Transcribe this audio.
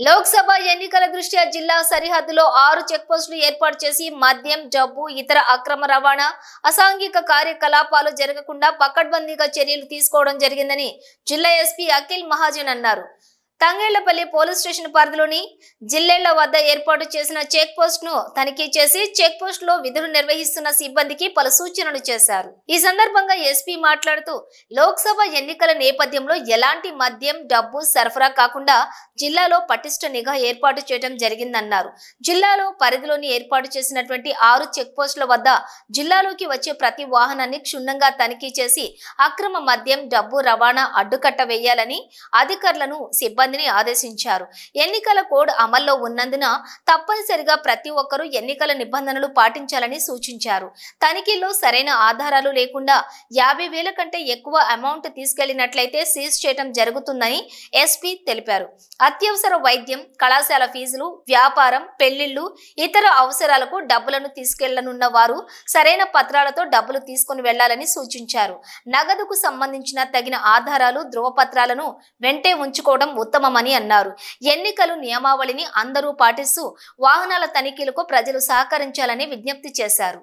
లోక్సభ ఎన్నికల దృష్ట్యా జిల్లా సరిహద్దులో ఆరు చెక్పోస్టులు ఏర్పాటు చేసి మద్యం జబ్బు ఇతర అక్రమ రవాణా అసాంఘిక కార్యకలాపాలు జరగకుండా పకడ్బందీగా చర్యలు తీసుకోవడం జరిగిందని జిల్లా ఎస్పీ అఖిల్ మహాజన్ అన్నారు. తంగేళ్ళపల్లి పోలీస్ స్టేషన్ పరిధిలోని జిల్లేళ్ళ వద్ద ఏర్పాటు చేసిన చెక్ పోస్ట్ను తనిఖీ చేసి చెక్ పోస్ట్లో విధులు నిర్వహిస్తున్న సిబ్బందికి పలు సూచనలు చేశారు. ఈ సందర్భంగా ఎస్పీ మాట్లాడుతూ లోక్సభ ఎన్నికల నేపథ్యంలో ఎలాంటి మద్యం డబ్బు సరఫరా కాకుండా జిల్లాలో పటిష్ట నిఘా ఏర్పాటు చేయడం జరిగిందన్నారు. జిల్లాలో పరిధిలోని ఏర్పాటు చేసినటువంటి ఆరు చెక్ పోస్టుల వద్ద జిల్లాలోకి వచ్చే ప్రతి వాహనాన్ని క్షుణ్ణంగా తనిఖీ చేసి అక్రమ మద్యం డబ్బు రవాణా అడ్డుకట్ట వేయాలని అధికారులను సిబ్బంది సిబ్బందిని ఆదేశించారు. ఎన్నికల కోడ్ అమల్లో ఉన్నందున తప్పనిసరిగా ప్రతి ఒక్కరూ ఎన్నికల నిబంధనలు పాటించాలని సూచించారు. తనిఖీలో సరైన ఆధారాలు లేకుండా యాభై వేల కంటే ఎక్కువ అమౌంట్ తీసుకెళ్ళినట్లయితే సీజ్ చేయడం జరుగుతుందని ఎస్పీ తెలిపారు. అత్యవసర వైద్యం కళాశాల ఫీజులు వ్యాపారం పెళ్ళిళ్ళు ఇతర అవసరాలకు డబ్బులను తీసుకెళ్ళనున్న వారు సరైన పత్రాలతో డబ్బులు తీసుకుని వెళ్ళాలని సూచించారు. నగదుకు సంబంధించిన తగిన ఆధారాలు ధృవపత్రాలను వెంటే ఉంచుకోవడం ఉత్తమమని అన్నారు. ఎన్నికలు నియమావళిని అందరూ పాటిస్తూ వాహనాల తనిఖీలకు ప్రజలు సహకరించాలని విజ్ఞప్తి చేశారు.